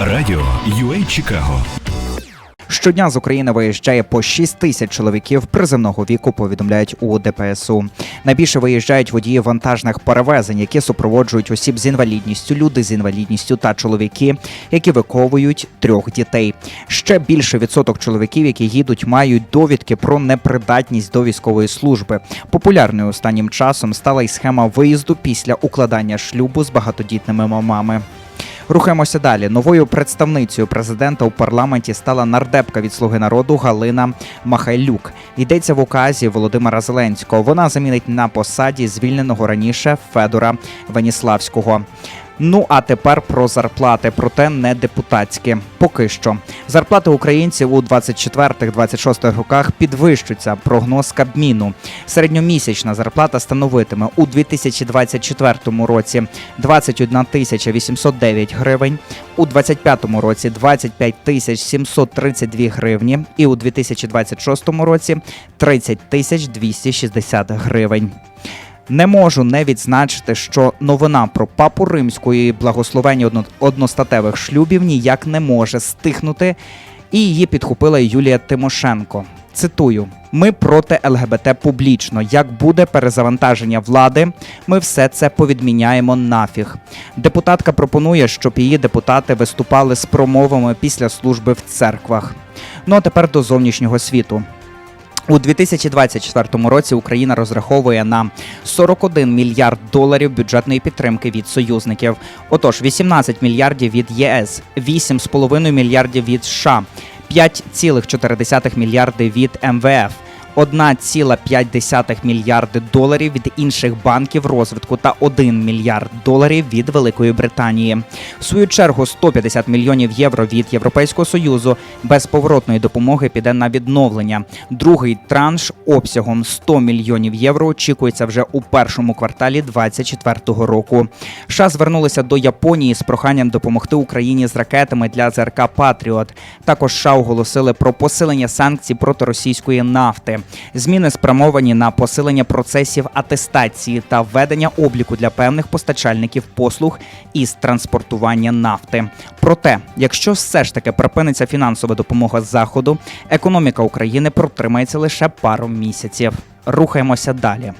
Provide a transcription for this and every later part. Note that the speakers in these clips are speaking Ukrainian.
Радіо UA Чикаго. Щодня з України виїжджає по 6 тисяч чоловіків приземного віку. Повідомляють у ДПСУ. Найбільше виїжджають водії вантажних перевезень, які супроводжують осіб з інвалідністю, люди з інвалідністю та чоловіки, які виховують трьох дітей. Ще більше відсоток чоловіків, які їдуть, мають довідки про непридатність до військової служби. Популярною останнім часом стала й схема виїзду після укладання шлюбу з багатодітними мамами. Рухаємося далі. Новою представницею президента у парламенті стала нардепка від Слуги народу Галина Махайлюк. Йдеться в указі Володимира Зеленського. Вона замінить на посаді звільненого раніше Федора Веніславського. Ну а тепер про зарплати, проте не депутатські. Поки що зарплати українців у 24-26 роках підвищуються. Прогноз Кабміну. Середньомісячна зарплата становитиме у 2024 році 21 тисяча 809 гривень, у 2025 році 25 тисяч 732 гривні і у 2026 році 30 тисяч 260 гривень. Не можу не відзначити, що новина про папу римську і благословення одностатевих шлюбів ніяк не може стихнути, і її підхопила Юлія Тимошенко. Цитую: ми проти ЛГБТ публічно. Як буде перезавантаження влади, ми все це повідміняємо нафіг. Депутатка пропонує, щоб її депутати виступали з промовами після служби в церквах. Ну а тепер до зовнішнього світу. У 2024 році Україна розраховує на 41 мільярд доларів бюджетної підтримки від союзників. Отож, 18 мільярдів від ЄС, 8,5 мільярдів від США, 5,4 мільярди від МВФ. 1,5 мільярди доларів від інших банків розвитку та 1 мільярд доларів від Великої Британії. В свою чергу 150 мільйонів євро від Європейського союзу безповоротної допомоги піде на відновлення. Другий транш обсягом 100 мільйонів євро очікується вже у першому кварталі 2024 року. США звернулися до Японії з проханням допомогти Україні з ракетами для ЗРК Патріот. Також США оголосили про посилення санкцій проти російської нафти. Зміни спрямовані на посилення процесів атестації та введення обліку для певних постачальників послуг із транспортування нафти. Проте, якщо все ж таки припиниться фінансова допомога заходу, економіка України протримається лише пару місяців. Рухаємося далі.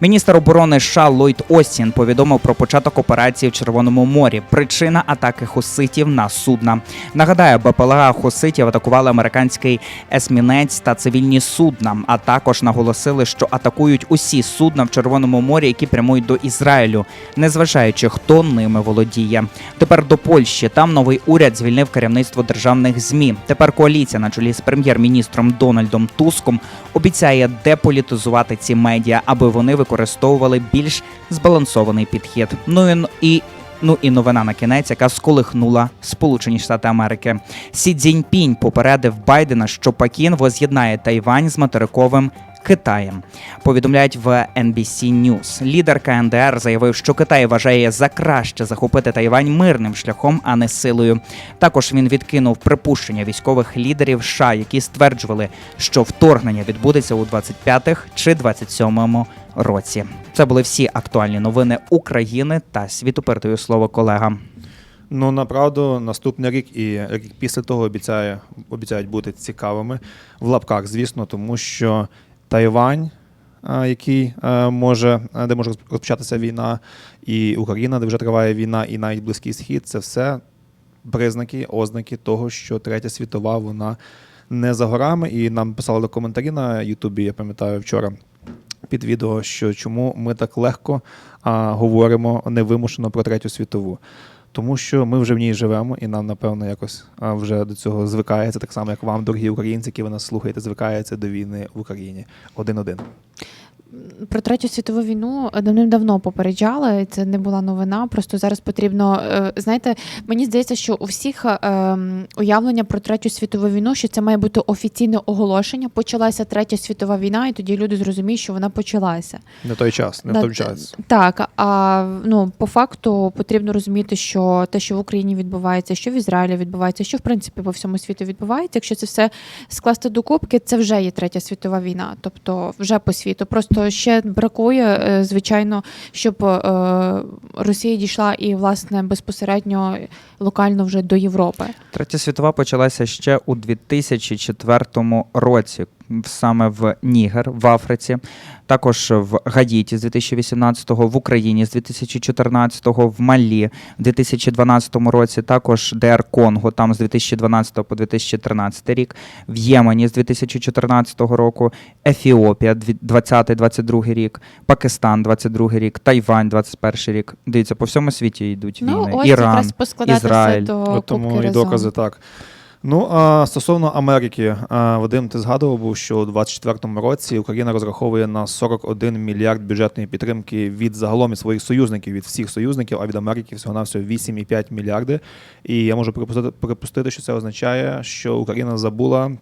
Міністр оборони США Ллойд Остін повідомив про початок операції в Червоному морі. Причина атаки хуситів на судна. Нагадаю, БПЛА хуситів атакували американський есмінець та цивільні судна. А також наголосили, що атакують усі судна в Червоному морі, які прямують до Ізраїлю, незважаючи хто ними володіє. Тепер до Польщі. Там новий уряд звільнив керівництво державних змі. Тепер коаліція на чолі з прем'єр-міністром Дональдом Туском обіцяє деполітизувати ці медіа, аби вони використовували більш збалансований підхід. Ну і. Ну і новина на кінець, яка сколихнула Сполучені Штати Америки. Сі Цзіньпінь попередив Байдена, що Пекін воз'єднає Тайвань з материковим Китаєм. Повідомляють в NBC News. Лідер КНДР заявив, що Китай вважає за краще захопити Тайвань мирним шляхом, а не силою. Також він відкинув припущення військових лідерів США, які стверджували, що вторгнення відбудеться у 25-х чи 27-му році. Це були всі актуальні новини України та світу. Передаю слово колегам. Ну, направду, наступний рік і рік після того обіцяє, обіцяють бути цікавими в лапках, звісно, тому що Тайвань, який може, де може розпочатися війна, і Україна, де вже триває війна, і навіть Близький Схід, це все признаки, ознаки того, що третя світова вона не за горами. І нам писали коментарі на Ютубі, я пам'ятаю вчора. Під відео, що чому ми так легко а, говоримо невимушено про третю світову. Тому що ми вже в ній живемо, і нам, напевно, якось вже до цього звикається, так само, як вам, дорогі українці, які ви нас слухаєте, звикається до війни в Україні один-один. Про третю світову війну давним-давно попереджали. Це не була новина. Просто зараз потрібно е, знаєте, мені здається, що у всіх е, ем, уявлення про третю світову війну, що це має бути офіційне оголошення. Почалася третя світова війна, і тоді люди зрозуміють, що вона почалася. Не той час, не На- той час. Так, а ну по факту потрібно розуміти, що те, що в Україні відбувається, що в Ізраїлі відбувається, що в принципі по всьому світу відбувається. Якщо це все скласти до кубки, це вже є третя світова війна, тобто вже по світу. Просто ще бракує, е, звичайно, щоб е, Росія дійшла і власне безпосередньо локально вже до Європи. Третя світова почалася ще у 2004 році, саме в Нігер в Африці, також в Гаїті з 2018-го, в Україні з 2014-го, в Малі в 2012 році, також ДР Конго, там з 2012 по 2013 рік, в Ємені з 2014 року, Ефіопія 20-22 рік, Пакистан 22 рік, Тайвань 21 рік. Дивіться, по всьому світі йдуть Ну ось Іран. якраз Ізраїль. до От тому і разом. докази так. Ну, а стосовно Америки, Вадим, ти згадував, був, що у 2024 році Україна розраховує на 41 мільярд бюджетної підтримки від загалом від своїх союзників, від всіх союзників, а від Америки всього навсього 8,5 мільярди. І я можу припустити, припустити, що це означає, що Україна забула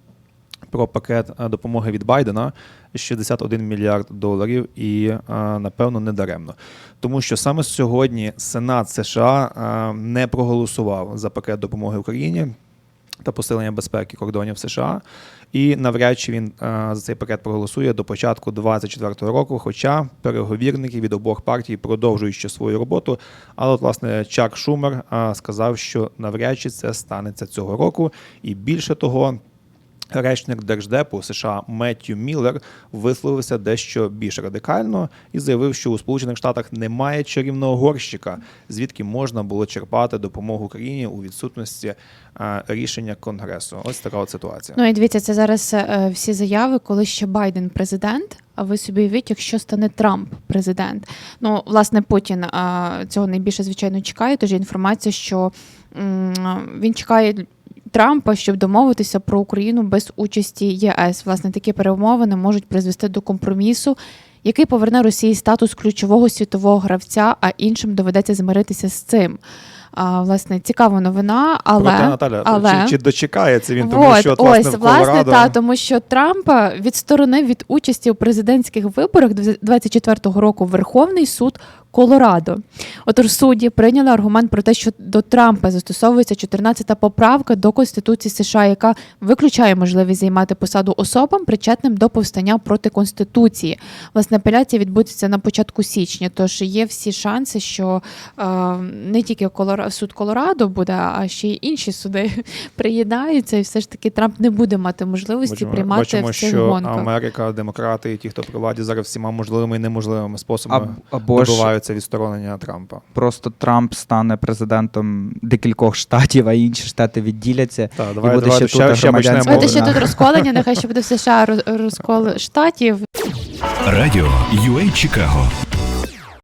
про пакет допомоги від Байдена 61 мільярд доларів, і напевно не даремно. Тому що саме сьогодні Сенат США не проголосував за пакет допомоги Україні та посилення безпеки кордонів США. І навряд чи він за цей пакет проголосує до початку 2024 року. Хоча переговірники від обох партій продовжують ще свою роботу. Але, от, власне, Чак Шумер сказав, що навряд чи це станеться цього року. І більше того, Речник Держдепу США Меттью Міллер висловився дещо більш радикально і заявив, що у Сполучених Штатах немає чарівного горщика, звідки можна було черпати допомогу Україні у відсутності е, рішення Конгресу. Ось така от ситуація. Ну і дивіться, це зараз е, всі заяви, коли ще Байден президент. А ви собі уявіть, якщо стане Трамп президент. Ну, власне, Путін а, цього найбільше звичайно чекає. Тож інформація, що він чекає Трампа, щоб домовитися про Україну без участі ЄС. Власне, такі перемовини можуть призвести до компромісу, який поверне Росії статус ключового світового гравця, а іншим доведеться змиритися з цим. А, власне, цікава новина, але Проте Наталя, але... чи, чи дочекається він, тому Вот, що от, власне, ось в власне та тому, що Трампа відсторонив від участі у президентських виборах 24-го року Верховний суд Колорадо. Отож, судді прийняли аргумент про те, що до Трампа застосовується 14-та поправка до Конституції США, яка виключає можливість займати посаду особам, причетним до повстання проти Конституції. Власне, апеляція відбудеться на початку січня. Тож є всі шанси, що е, не тільки Колора... суд Колорадо буде, а ще й інші суди приєднаються, і все ж таки Трамп не буде мати можливості Бачимо, приймати бачимо, в цих що гонках. Америка, демократи і ті, хто при владі зараз всіма можливими і неможливими способами Аб- або ж добиваються відсторонення Трампа. просто Трамп стане президентом декількох штатів, а інші штати відділяться. Так, і давай, буде давайте ще ще, тут ще громадянська Давайте ще тут розколення, нехай ще буде в США роз- розкол штатів. Радіо UA Чикаго